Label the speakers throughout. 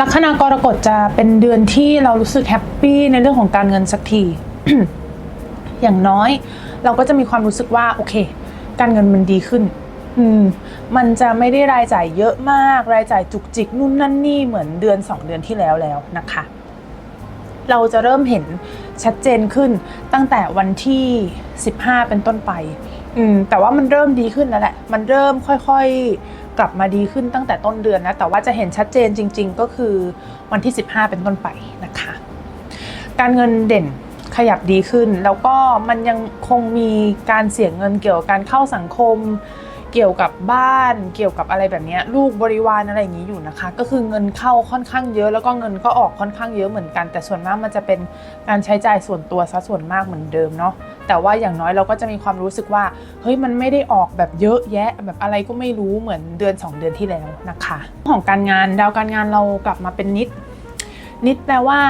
Speaker 1: ลัคนากรกฎจะเป็นเดือนที่เรารู้สึกแฮปปี้ในเรื่องของการเงินสักที อย่างน้อย เราก็จะมีความรู้สึกว่าโอเค การเงินมันดีขึ้น อืม มันจะไม่ได้รายจ่ายเยอะมาก รายจ่ายจุกจิกนู่นนั่นนี่เหมือนเดือน 2 เดือนที่แล้วแล้วนะคะ เราจะเริ่มเห็นชัดเจนขึ้นตั้งแต่วันที่ 15 เป็นต้นไป อืม แต่ว่ามันเริ่มดีขึ้นแล้วแหละ มันเริ่มค่อยๆ กลับมาดีขึ้นตั้งแต่ต้นเดือนนะ แต่ว่าจะเห็นชัดเจนจริง ๆ ก็คือวันที่ 15 เป็นต้นไปนะคะ การเงินเด่นขยับดีขึ้น แล้วก็มันยังคงมีการเสี่ยงเงินเกี่ยวกับการเข้าสังคม เกี่ยวกับบ้านเกี่ยวกับอะไรแบบนี้ลูกบริวารอะไรอย่างนี้อยู่นะคะ ก็คือเงินเข้าค่อนข้างเยอะ แล้วก็เงินก็ออกค่อนข้างเยอะเหมือนกัน แต่ส่วนมากมันจะเป็นการใช้จ่ายส่วนตัวซะส่วนมากเหมือนเดิมเนาะแต่ว่าอย่างน้อยเราก็จะมีความรู้สึกว่าเฮ้ยมันไม่ได้ออกแบบเยอะแยะ แบบอะไรก็ไม่รู้เหมือนเดือน 2 เดือนที่แล้วนะคะของการงานดาวการงานเรากลับมาเป็นนิด นิดแปลว่า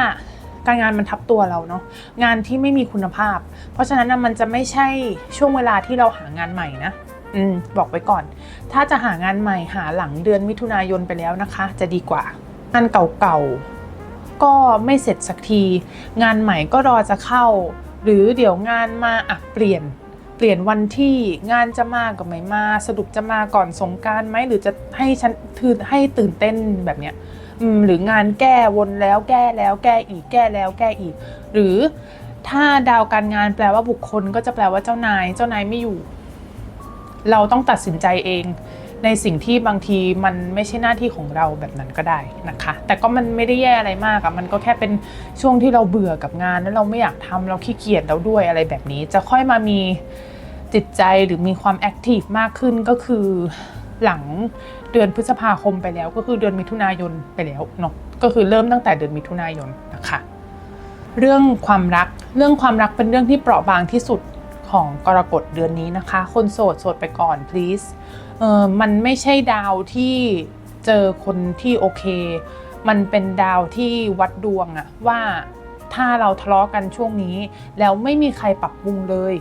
Speaker 1: การงานมันทับตัวเราเนาะงานที่ไม่มีคุณภาพ เพราะฉะนั้นน่ะมันจะไม่ใช่ช่วงเวลาที่เราหางานใหม่นะ อืมบอกไว้ก่อน ถ้าจะหางานใหม่หาหลังเดือนมิถุนายนไปแล้วนะคะ จะดีกว่างานเก่าๆก็ไม่เสร็จสักที งานใหม่ก็รอจะเข้า หรือเดี๋ยวงานมาอะเปลี่ยน เปลี่ยนวันที่งานจะมากับไม่มา สรุปจะมาก่อนสงการไหมหรือจะให้ฉันถือให้ตื่นเต้นแบบเนี้ยหรืองานแก้วนแล้วแก้แล้วแก้อีกแก้แล้วแก้อีก หรือถ้าดาวการงานแปลว่าบุคคลก็จะแปลว่าเจ้านาย เจ้านายไม่อยู่ เราต้องตัดสินใจเอง ในสิ่งที่บางทีมันไม่ใช่หน้าที่ของเราแบบนั้นก็ได้นะคะ แต่ก็มันไม่ได้แย่อะไรมากอะมันก็แค่เป็นช่วงที่เราเบื่อกับงานแล้วเราไม่อยากทำเราขี้เกียจแล้วด้วยอะไรแบบนี้ จะค่อยมามีจิตใจหรือมีความแอคทีฟมากขึ้นก็คือหลังเดือนพฤษภาคมไปแล้ว ก็คือเดือนมิถุนายนไปแล้วเนาะก็คือเริ่มตั้งแต่เดือนมิถุนายนนะคะ เรื่องความรักเรื่องความรักเป็นเรื่องที่เปราะบางที่สุด ของกรกฎเดือนนี้นะคะ คนโสดโสดไปก่อน please เออมันไม่ใช่ดาวที่เจอคนที่โอเค มันเป็นดาวที่วัดดวงอะว่าถ้าเราทะเลาะกันช่วงนี้ แล้วไม่มีใครปรับปรุงเลย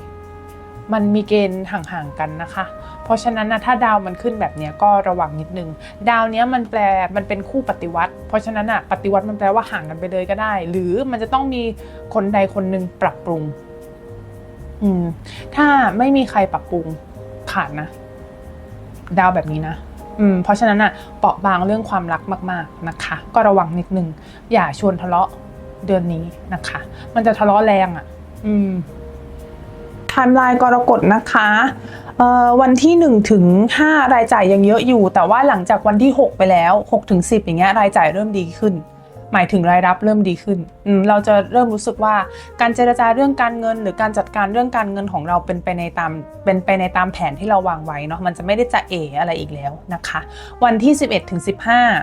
Speaker 1: มันมีเกณฑ์ห่างๆกันนะคะ เพราะฉะนั้นนะถ้าดาวมันขึ้นแบบนี้ก็ระวังนิดนึง ดาวเนี้ยมันแปลมันเป็นคู่ปฏิวัติ เพราะฉะนั้นอะปฏิวัติมันแปลว่าห่างกันไปเลยก็ได้ หรือมันจะต้องมีคนใดคนหนึ่งปรับปรุง อืม ถ้าไม่มีใครปรับปรุงขาดนะ ดาวแบบนี้นะอืมเพราะฉะนั้นอะเปราะบางเรื่องความรักมากๆนะคะ ก็ระวังนิดนึง อย่าชวนทะเลาะเดือนนี้นะคะ มันจะทะเลาะแรงอะอืมไทม์ไลน์กรกฎนะคะวันที่1ถึง5รายจ่ายยังเยอะอยู่ แต่ว่าหลังจากวันที่ 6 ไปแล้ว6ถึง10 อย่างเงี้ยรายจ่ายเริ่มดีขึ้น หมายถึงรายรับเริ่มดีขึ้น เราจะเริ่มรู้สึกว่าการเจรจาเรื่องการเงิน หรือการจัดการเรื่องการเงินของเราเป็นไปในตามเป็นไปในตามแผนที่เราวางไว้เนาะมันจะไม่ได้จะเออะไรอีกแล้วนะคะ วันที่ 11ถึง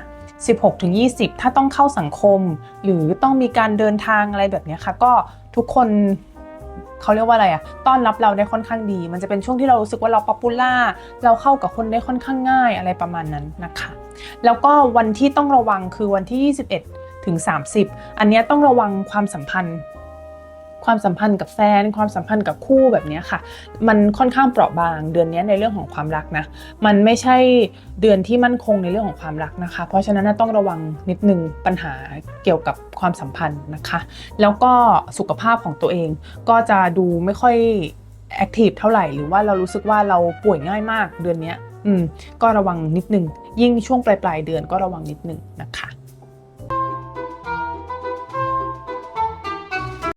Speaker 1: 15 16ถึง20 ถ้าต้องเข้าสังคม หรือต้องมีการเดินทางอะไรแบบนี้ค่ะ ก็ทุกคนเขาเรียกว่าอะไรอะต้อนรับเราได้ค่อนข้างดี มันจะเป็นช่วงที่เรารู้สึกว่าเราป๊อปปูล่า เราเข้ากับคนได้ค่อนข้างง่ายอะไรประมาณนั้นนะคะ แล้วก็วันที่ต้องระวังคือวันที่ 21 ถึง 30 อันนี้ต้องระวังความสัมพันธ์ ความสัมพันธ์กับแฟน ความสัมพันธ์กับคู่แบบนี้ค่ะ มันค่อนข้างเปราะบางเดือนนี้ในเรื่องของความรักนะ มันไม่ใช่เดือนที่มั่นคงในเรื่องของความรักนะคะ เพราะฉะนั้นต้องระวังนิดนึงปัญหาเกี่ยวกับความสัมพันธ์นะคะ แล้วก็สุขภาพของตัวเองก็จะดูไม่ค่อยแอคทีฟเท่าไหร่หรือว่าเรารู้สึกว่าเราป่วยง่ายมากเดือนนี้อืมก็ระวังนิดนึง ยิ่งช่วงปลายปลายๆเดือนก็ระวังนิดนึงนะคะ